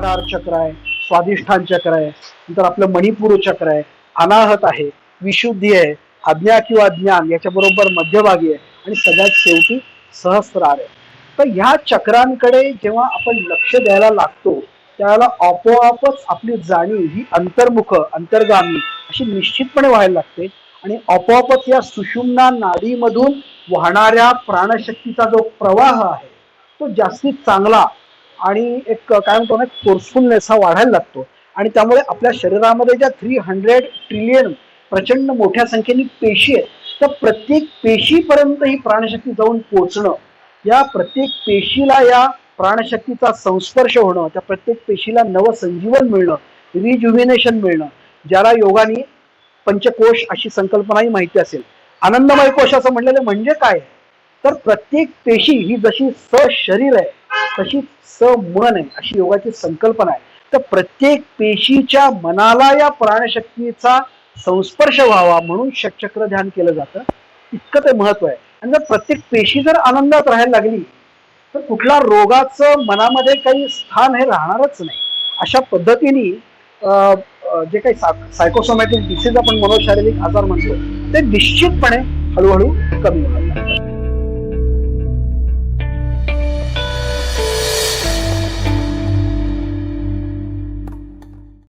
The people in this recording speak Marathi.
चक्र आहे स्वाधिष्ठान चक्र आहे नंतर आपलं मणिपूर चक्र आहे अनाहत आहे विशुद्धी आहे आज्ञा किंवा ज्ञान याच्याबरोबर मध्यभागी आहे आणि सगळ्यात शेवटी सहस्रार आहे. तर ह्या चक्रांकडे जेव्हा आपण लक्ष द्यायला लागतो त्याला आपोआपच आपली जाणीव ही अंतर्मुख अंतर्गामी अशी निश्चितपणे व्हायला लागते आणि आपोआपच या सुषुम्ना नाडीमधून वाहणाऱ्या प्राणशक्तीचा जो प्रवाह आहे तो जास्तीत चांगला आणि एक काय म्हणतो ना फोर्सफुलनेस हा वाढायला लागतो. आणि त्यामुळे आपल्या शरीरामध्ये ज्या थ्री हंड्रेड ट्रिलियन प्रचंड मोठ्या संख्येने पेशी आहेत तर प्रत्येक पेशीपर्यंत ही प्राणशक्ती जाऊन पोचणं या प्रत्येक पेशीला या प्राणशक्तीचा संस्पर्श होणं त्या प्रत्येक पेशीला नवसंजीवन मिळणं रिज्युमिनेशन मिळणं ज्याला योगाने पंचकोश अशी संकल्पनाही माहिती असेल. आनंदमय कोश असं म्हणलेलं म्हणजे काय? तर प्रत्येक पेशी ही जशी सशरीर आहे तशी समन आहे अशी योगाची संकल्पना आहे. तर प्रत्येक पेशीच्या मनाला या प्राणशक्तीचा संस्पर्श व्हावा म्हणून षटचक्र ध्यान केलं जातं. इतकं ते महत्त्व आहे. आणि जर प्रत्येक पेशी जर आनंदात राहायला लागली तर कुठला रोगाचं मनामध्ये काही स्थान हे राहणारच नाही. अशा पद्धतीने जे काही सायकोसोमॅटिक डिसीज आपण मनोशारीरिक आजार म्हणतो ते निश्चितपणे हळूहळू कमी होतात.